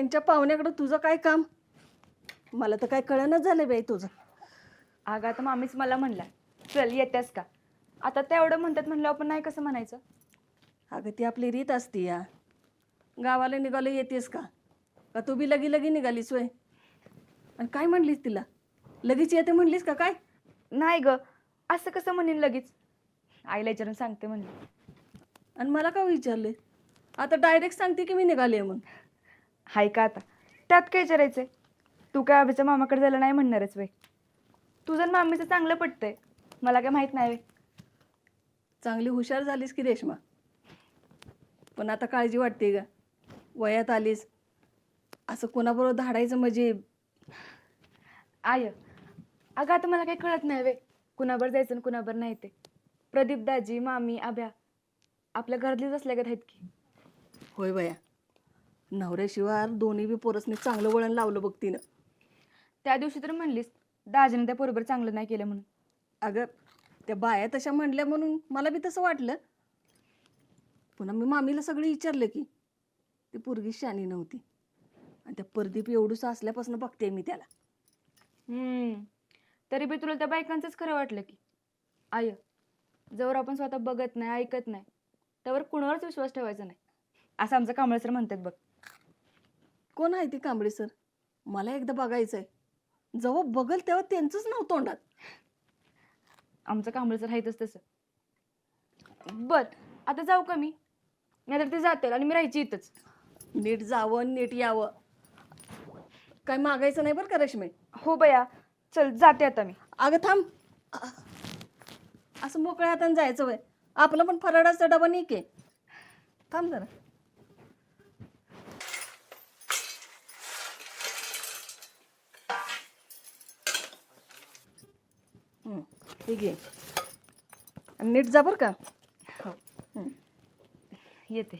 त्यांच्या पाहुण्याकडं तुझं काय काम? मला तर काय कळणच झालं बाई तुझं. अगं आता मामीच मला म्हणला चल येतेस का? आता तेवढं म्हणतात म्हणलं आपण नाही कसं म्हणायचं? अगं ती आपली रीत असती या. गावाला निघालो येतेस का? का तू बी लगी लगी निघालीस वय? आणि काय म्हणलीस तिला? लगेच येते म्हणलीस का काय? नाही ग असं कसं म्हणेन लगेच? आईला विचारून सांगते म्हणलं. आणि मला का विचारले? आता डायरेक्ट सांगते की मी निघाले म्हणून. हाय का आता? त्यात काय विचारायचंय तू काय अभिच्या मामाकडे जायला नाही म्हणणारच वे तुझं मामीचं चांगलं पटतंय. मला काय माहीत नाही वे चांगली हुशार झालीस की रेश्मा. पण आता काळजी वाटते का वयात आलीस. असं कोणाबरोबर धाडायचं म्हणजे? आय अगं आता मला काही कळत नाही वे कुणाबर जायचं आणि कुणाबर नाही ते. प्रदीप दाजी मामी आभ्या आपल्या घरातलीच असल्या का आहेत की. होय बया. नवऱ्याशिवाय दोन्ही बी पोरसने चांगलं वळण लावलं बघ तिनं. त्या दिवशी तर म्हणलीस दाजीने त्या बरोबर चांगलं नाही केलं म्हणून. अगं त्या बाया तशा म्हणल्या म्हणून मला बी तसं वाटलं. पुन्हा मी मामीला सगळं विचारलं की ती पोरगी शानी नव्हती. आणि त्या परदीप एवढूस असल्यापासून बघते मी त्याला. हम्म. तरी बी तुला त्या बायकांचंच खरं वाटलं की. आय जवळ आपण स्वतः बघत नाही ऐकत नाही. त्यावर कुणावरच विश्वास ठेवायचा नाही. असं आमचं कांबळे सर म्हणतात बघ. कोण आहे ती कांबळे सर? मला एकदा बघायचं आहे जेव्हा बघल तेव्हा त्यांचंच नाव तोंडात. आमचं कांबळे सर आहेतच तसं. बर आता जाऊ का मी? नाहीतर ते जातील आणि मी राहायची इथंच. नीट जावं नीट यावं. काय मागायचं नाही बरं का रश्मी? हो बया चल जाते आता मी. अगं थांब. असं मोकळ्या हाताने जायचं वय. आपलं पण फराडाचा डबा नाही के. थांब जरा. हं, ठीक आहे आणि नीट जा बरं का. हो. हं, येते.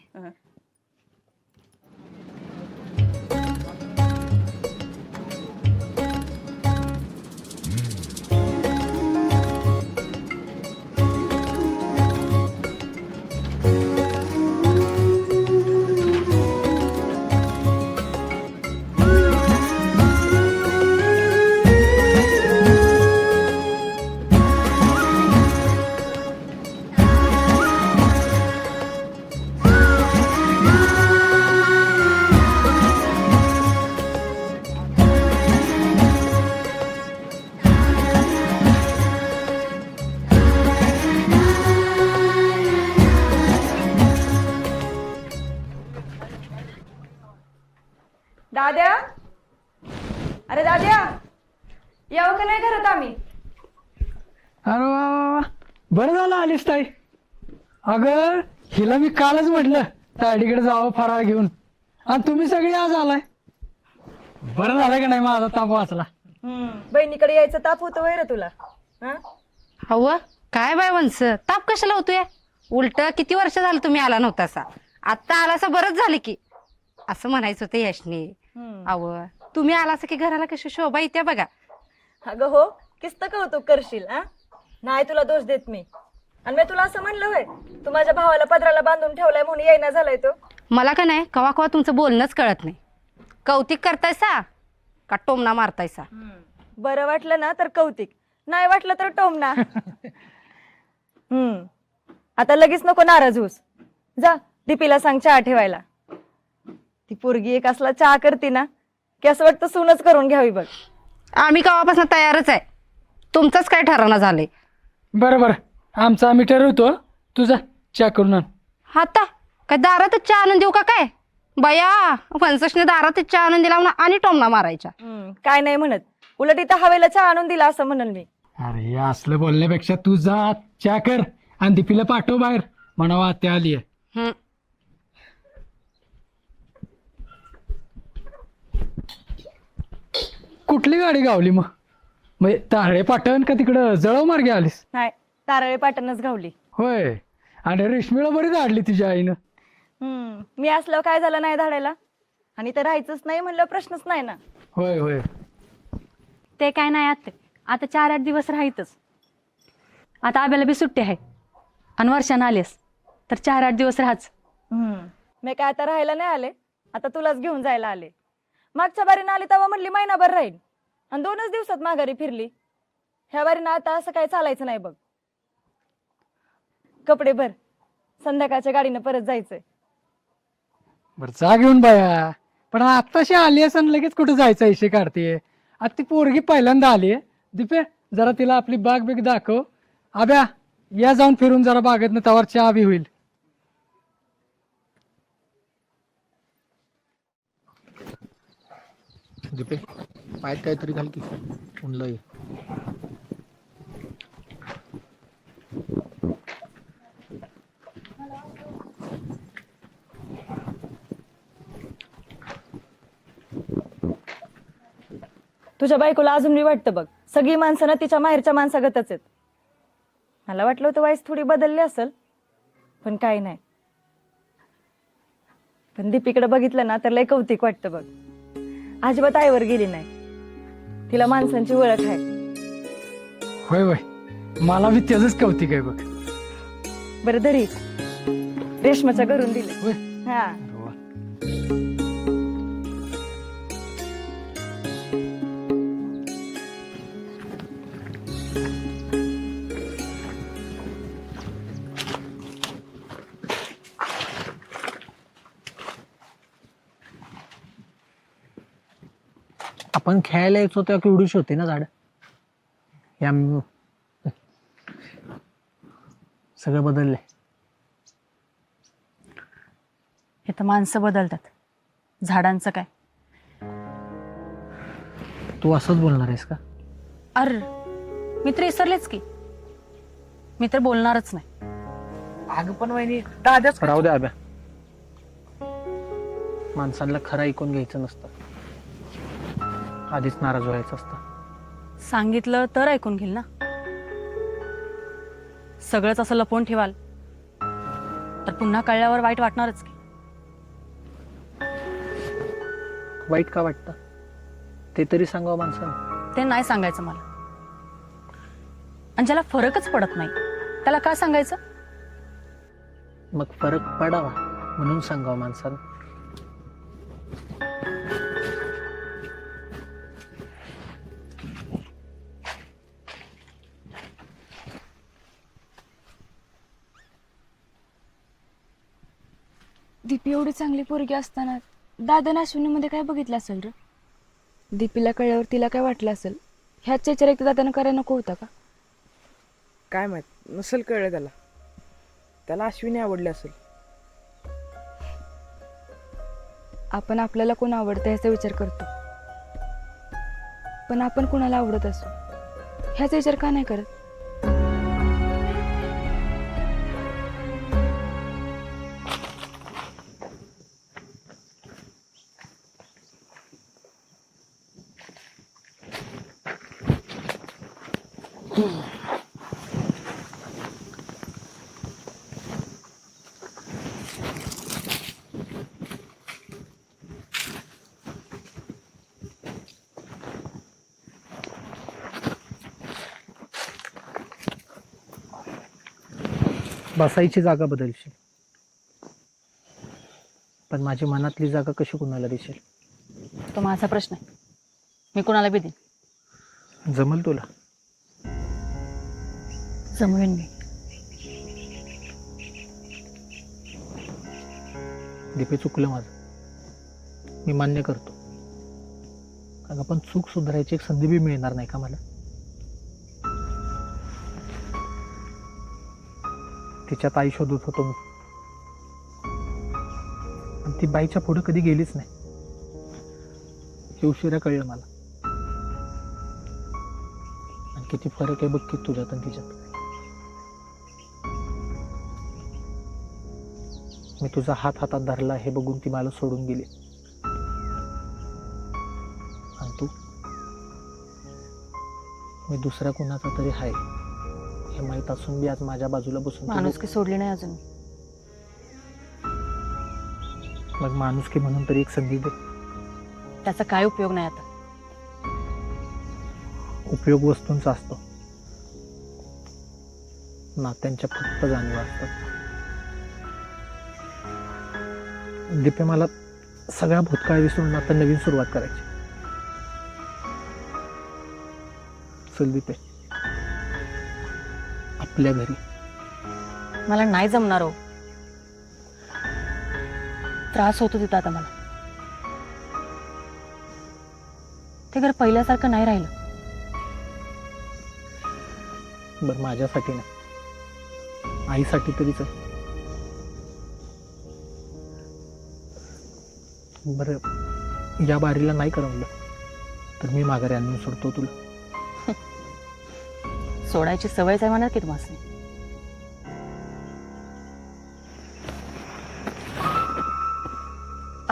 अगं हिला मी कालच म्हटलं ताडीकडे जावं फराळ घेऊन. आणि तुम्ही सगळे आज आलाय. बरं झालं का नाही माझा ताप वाचला? बहिणीकडे यायचं ताप होतं वैर तुला. हव काय बाय वंस? ताप कशाला होतोय? उलट किती वर्ष झालं तुम्ही आला नव्हतासा आता आलासा बरंच झालं की. असं म्हणायचं होतं यशने. अव तुम्ही आलासा की घराला कशी शोभा येते बघा. अगं हो किस्त कौतुक करशील आ नाही तुला दोष देत मी. आणि मी तुला असं म्हणलं होय तू माझ्या भावाला पदराला बांधून ठेवलाय म्हणून येईना झालाय तो. मला का नाही? कवा कवा तुमचं बोलणंच कळत नाही. कौतिक करतायसा का टोमना मारतायसा? बरं वाटलं ना तर कौतिक. नाही वाटलं तर टोमना हम्म. आता लगेच नको नाराज होस जा दीपीला सांग चहा ठेवायला. ती पोरगी एक असला चहा करते ना की असं वाटतं सूनच करून घ्यावी बघ. आम्ही कवापासून तयारच आहे. तुमचंच काय ठरवणं झालंय? बरं बरं. आमचा आम्ही ठरवतो तुझा चॅक करून आण. आता काय दारातच चहा आणून देऊ का काय? बया फणसशने दारातच चहा आणून दिला म्हणून आणि टोमना मारायच्या. हम्म काय नाही म्हणत. उलट इथं हवेला चहा आणून दिला असं म्हणल मी. अरे हे असलं बोलण्यापेक्षा तू जा च्या कर आणि दीपीला पाठव बाहेर. म्हणावा त्या आली हम्म. कुठली गाडी गावली मग? म्हणजे तारळे पाटण का तिकडं जळव मार्गे आलीस? नाही. तारळे पाटणच घावली. होय. आणि रेशमीला बरी धाडली तिच्या आईनं. हम्म. मी असल्यावर काय झालं नाही धाडायला? आणि तर राहायचंच नाही म्हणलं प्रश्नच नाही ना. होय होय. ते काय नाही आता. आता चार आठ दिवस राहायतच. आता आब्याला बी सुट्टी आहे. आणि वर्षानं आलेस. तर चार आठ दिवस राहाच. हम्म. मी काय आता राहायला नाही आले. आता तुलाच घेऊन जायला आले. मागच्या बारीनं आली तेव्हा म्हणली महिनाभर राहील आणि दोनच दिवसात माघारी फिरली. ह्या बारीनं आता असं काय चालायचं नाही बघ. कपडे भर. संध्याकाळच्या गाडीनं परत जायचंय. बरं जा घेऊन बाया. पण आत्ताशी आली असं लगेच कुठे जायचं इशे काढते? आता ती पोरगी पहिल्यांदा आली दिपे जरा तिला आपली बाग बिग दाखव. आब्या या जाऊन फिरून जरा बागेत तवर चहा बी होईल. दिपे पायात काहीतरी घाल की. म्हणलं तुझ्या बायकोला अजून मी वाटतं बघ. सगळी माणसं ना तिच्या माहेरच्या माणसागतच आहेत. मला वाटलं होतं वाईस थोडी बदलली असेल पण काही नाही. पण दीपीकडे बघितलं ना तर लय कौतिक वाटतं बघ. अजिबात आईवर गेली नाही. तिला माणसांची ओळख आहे. होय होय. मला बी त्याच कौतिक आहे बघ. बरं धरी रेशमाच्या घरून दिले. हा. आपण खेळायला यायचो तेव्हा केवढीशी होती ना झाड? या सगळं बदलले हे तर माणसं बदलतात. झाडांचं काय? तू असंच बोलणार आहेस का? अर मी तर विसरलेच की. मी तर बोलणारच नाही. अगं पण वहिनी दादाच राहू द्या अभ्या माणसांना खरं ऐकून घ्यायचं नसतं. आधीच नाराज व्हायचं असतं. सांगितलं तर ऐकून घेईल ना? सगळंच असं लपवून ठेवाल. तर पुन्हा कळल्यावर वाईट वाटणारच की. वाईट का वाटतं? ते तरी सांगावं माणसानं ते नाही सांगायचं मला. आणि ज्याला फरकच पडत नाही त्याला का सांगायचं? मग फरक पडावा म्हणून सांगावं माणसानं दीपी एवढी चांगली पोरगी असताना दादा अश्विनीमध्ये काय बघितलं असेल रे? दीपीला कळल्यावर तिला काय वाटलं असेल? ह्याच विचार एक दादानं करायला नको होता का? काय माहीत नसेल कळलं त्याला. त्याला अश्विनी आवडली असेल. आपण आपल्याला कोण आवडतं ह्याचा विचार करतो. पण आपण कोणाला आवडत असू? ह्याचा विचार का नाही करत? बसायची जागा बदलशील. पण माझी मनातली जागा कशी कुणाला दिसेल? तो माझा प्रश्न आहे. मी कोणाला बी देईन? जमल तुला. जमवेन मी दीपे चुकलं माझं. मी मान्य करतो. कारण पण चूक सुधारायची एक संधी बी मिळणार नाही का मला? तिच्यात आई शोधत होतो मी. आणि ती बाईच्या पुढे कधी गेलीच नाही. हे उशिरा कळलं मला. आणि किती फरक आहे बघ की तुझ्यात आणि तिच्यात. मी तुझा हात हातात धरला हे बघून ती मला सोडून गेली. आणि तू? मी दुसऱ्या कुणाचा तरी आहे हे माहीत असून बी आज माझ्या बाजूला बसून तू माणूस की सोडली नाही अजून. मग माणुसकी म्हणून तरी एक संधी दे. त्याचा काय उपयोग नाही आता? उपयोग वस्तूंचा असतो. नात्यांच्या फक्त जाणीवा असतात. दीपे मला सगळा भूतकाळ विसरून आता नवीन सुरुवात करायची. चल दीपे आपल्या घरी. मला नाही जमणार हो. त्रास होतो तिथं आता मला. ते घर पहिल्यासारखं नाही राहिलं. बरं माझ्यासाठी नाही. आईसाठी तरीच आहे बरं या बारीला नाही करमलं. तर मी माघारी आणून सोडतो तुला. सोडायची सवयच आहे म्हणा की तुम्हाला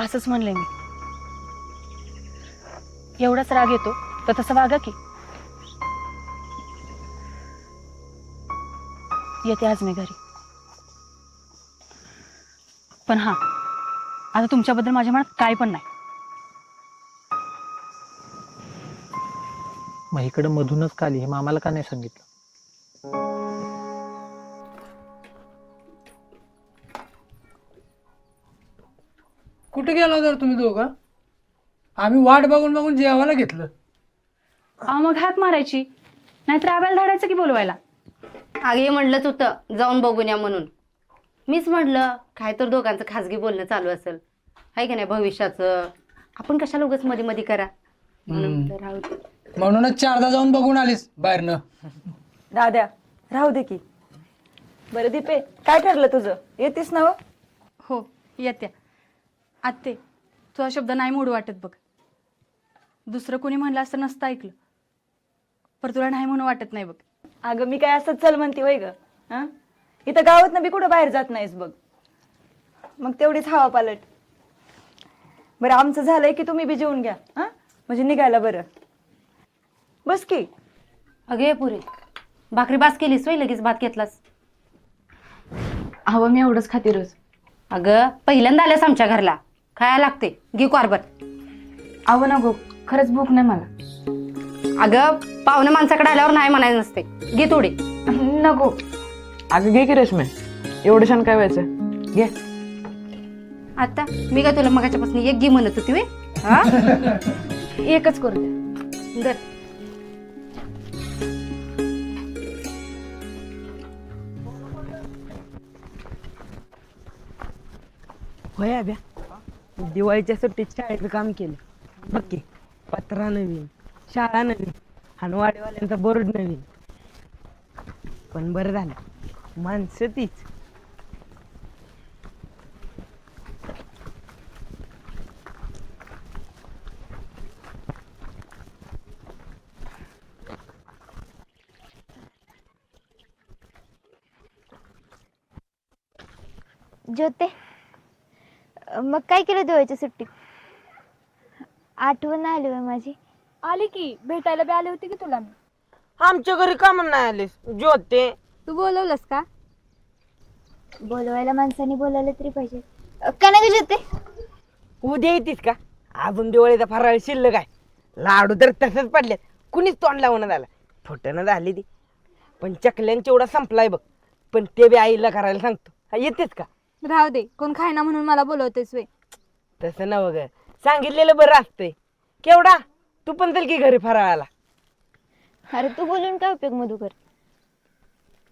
असंच म्हणले मी. एवढाच राग येतो तर तसं वागा की. येते आज मी घरी. पण हा आता तुमच्याबद्दल माझ्या मनात काय पण नाही. मग इकडं मधूनच काली हे मामाला का नाही सांगितलं? कुठे गेला तर तुम्ही दोघं? आम्ही वाट बघून बघून जेवायला घेतलं. अहो मग हात मारायची. नाहीतर आब्याला धाडायचं की बोलवायला? आगे म्हणलंच होतं जाऊन बघून या म्हणून. मीच म्हटलं काय तर दोघांचं खाजगी बोलणं चालू असेल. आहे का नाही भविष्याचं? आपण कशाला उगाच मध्ये मध्ये करा? म्हणून. तर राहू दे. म्हणूनच चारदा जाऊन बघून आलीस बाहेरनं. दाद्या राहू दे की. बरं दीपे काय ठरलं तुझं? येतीस ना हो? हो येत्या. आत्ते तुझा शब्द नाही मोड वाटत बघ. दुसरं कोणी म्हणलं असतं नसतं ऐकलं. पर तुला नाही म्हणून वाटत नाही बघ. अगं मी काय असं चल म्हणते वय ग हा? इथं गावात ना बी कुठं बाहेर जात नाहीस बघ. मग तेवढीच हवा पालट. बरं आमचं झालंय की तुम्ही बी जेवून घ्या हा? म्हणजे निघायला बरं. बस की. अगे ये पुरे. भाकरी बास केलीस वय लगेच भात घेतलास? हवं मी एवढंच खाते रोज. अगं पहिल्यांदा आल्यास आमच्या घरला. खायला लागते. घे कॉर्बर अहो ना गो खरंच भूक नाही मला. अगं पाहुण्या माणसाकडे आल्यावर नाही म्हणायचं नसते. घे थोडी. नको अगं घे की रेशमे. एवढं छान काय व्हायचं? घे. आता मी काय तुला मगाच्यापासून एक घे म्हणत होती वे. हा? एकच करू द्या दर होय अभ्या दिवाळीच्या सुट्टीत शाळेचं काम केलं. बघ की पत्रा नवीन शाळा नवीन हनवाडीवाल्यांचा बोर्ड नवीन. पण बरं झालं. माणसं तीच. ज्योते मग काय केलं दिवाळीच्या सुट्टीत? आठवण आली होय माझी. आली की भेटायला बी आले होते की तुला मी? आमच्या घरी का म्हणून नाही आलीस ज्योते. तू बोलवलंस का? बोलवायला माणसाने बोलायला तरी पाहिजे. अ, का नाही ग ज्योते? उद्या येतीस का? अजून दिवाळीचा फराळ शिल्लक आहे. लाडू तर तसंच पडलेत. कुणीच तोंड लावणं झालं. फोटोनं झाली ती. पण चकल्यांची एवढा संपलाय बघ. पण ते बी आईला करायला सांगतो. हा, येतेस का? राहू दे कोण खायना म्हणून मला बोलवतेस वे. तसं नवं ग सांगितलेलं बरं असतंय. केवढा? तू पण चल की घरी फराळाला. अरे तू बोलून काय उपयोग मधुकर?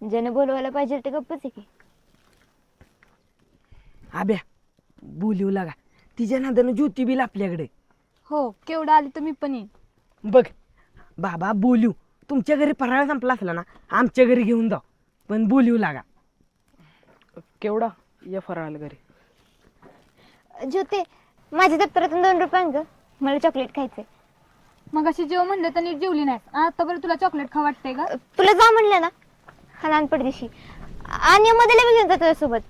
ज्याने बोलवायला पाहिजे ते गप्पच आहे की. आब्या बोलू लागा. तिच्या नादानं ज्योती बिल आपल्याकडे. हो केवढा आली तर मी पण येईन. बघ बाबा बोलू तुमच्या घरी फराळ संपला असला ना आमच्या घरी घेऊन जाऊ पण बोलू लागा. केवढा? या फराळाला घरी. ज्योते माझ्या दप्तरातून दोन रुपये मला चॉकलेट खायचंय. मग अशी जेव म्हणलं तर नीट जेवली नाही आता बरं तुला चॉकलेट खा वाटतंय का तुला जा म्हणलं ना. हा लहानपण दिवशी. आणि मध्ये घेऊन जातो सोबत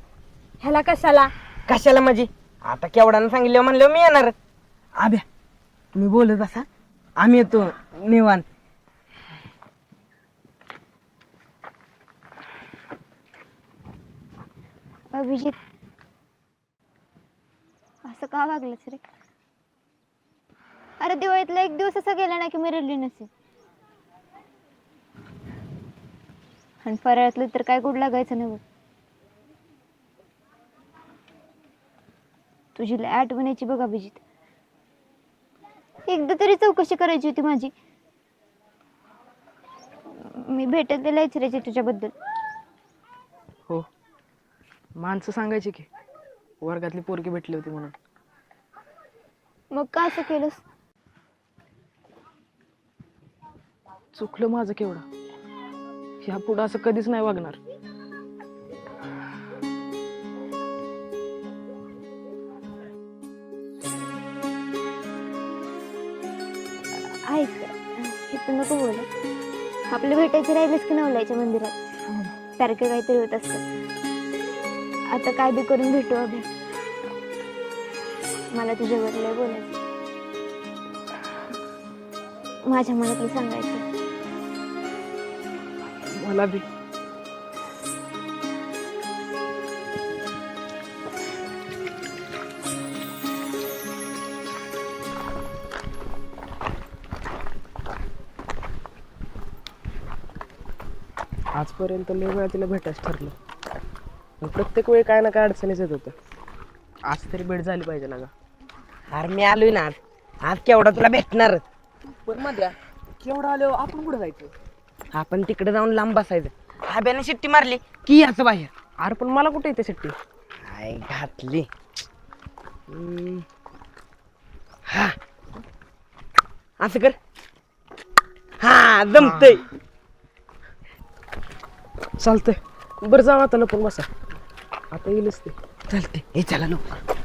ह्याला कशाला? कशाला माझी आता केवढ्यानं सांगितलं म्हणलं मी येणार. आब्या तुम्ही बोलत असा आम्ही येतो निवान अभिजित. असं का वागलंच रे? अरे दिवाळीतला एक दिवस असा गेला ना की मी रडली नसेल. आणि फराळातलं तर काय गोड लागायचं नाही बघ. तुझी लय आठवण बघ अभिजित. एकदा तरी चौकशी करायची होती माझी. मी भेटत त्याला विचारायची तुझ्याबद्दल. माणसं सांगायची की वर्गातली पोरगी भेटली होती म्हणून. मग का असं केलंस? चुकलं माझं केवढं? ह्या पुढं असं कधीच नाही वागणार. ऐक हे तू नको बोल. आपलं भेटायचं राहिलंच की नवलायच्या मंदिरात? सारखं काहीतरी होत असतं. आता काय बी करून भेटू अभि. मला तुझ्यावर लय बोलायचं. माझ्या मनातलं सांगायचं मला बी. आजपर्यंत लय वेळा तिला भेटायच ठरलं. पण प्रत्येक वेळी काय ना काय अडचणीच येत होतं. आज तरी भेट झाली पाहिजे ना का अरे मी आलोय ना. आज आज केवढा तुला भेटणार? पण मध्ये केवढा आलो आपण कुठं जायचं? आपण तिकडे जाऊन लांब बसायचं. आब्याने शिट्टी मारली की याचं बाहेर. अरे पण मला कुठे येते सुट्टी काय घातली. हम्म. हा. असं कर. हा जमतय. चालतंय. बरं जाऊ आता लपून बसा. आता येईलच ते. चालते हे चला लवकर.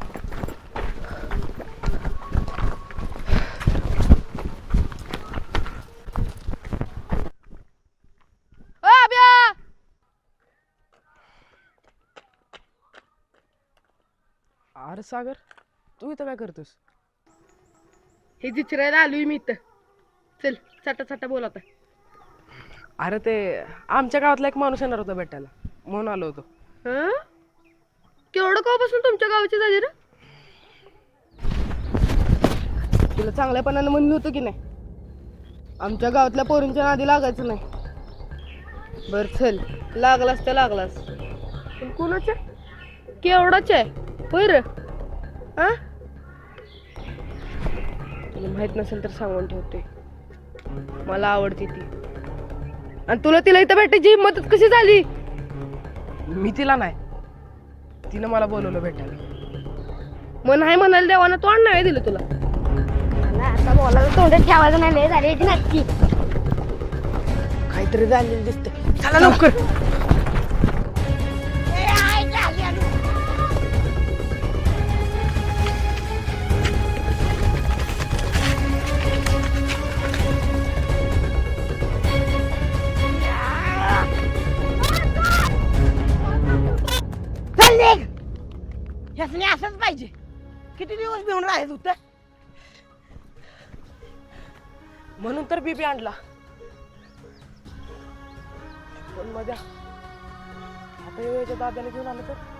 अरे सागर तू इथं काय करतोस? हे जिचरायला आलोय मी इथं. चल चटा चटा बोल आता. अरे ते आमच्या गावातला एक माणूस येणार होता भेटायला. म्हणून आलो होतो. केवढं कवापासून तुमच्या गावाची झाली रे? तुला चांगल्यापणानं म्हणलं होतं की नाही. आमच्या गावातल्या पोरींच्या नादी लागायचं नाही. बर चल. लागलास तर लागलास. पण कोणाच्या केवढाच? आहे होय रे. हा तुला माहीत नसेल तर सांगून ठेवते. मला आवडते ती. आणि तुला तिला इथं भेटायची हिंमतच कशी झाली? मी तिला नाही. तिनं मला बोलवलं भेटायला. मग नाही म्हणाल देवानं तोंड नाही दिलं तुला. आता बोलायला तोंडात ठेवायचं नाही लय झाली याची नक्की. काहीतरी झालेलं दिसतंय. चला. लवकर. म्हणून तर बीबी आणला. पण मध्या आता येऊच्या घेऊन आलं तर?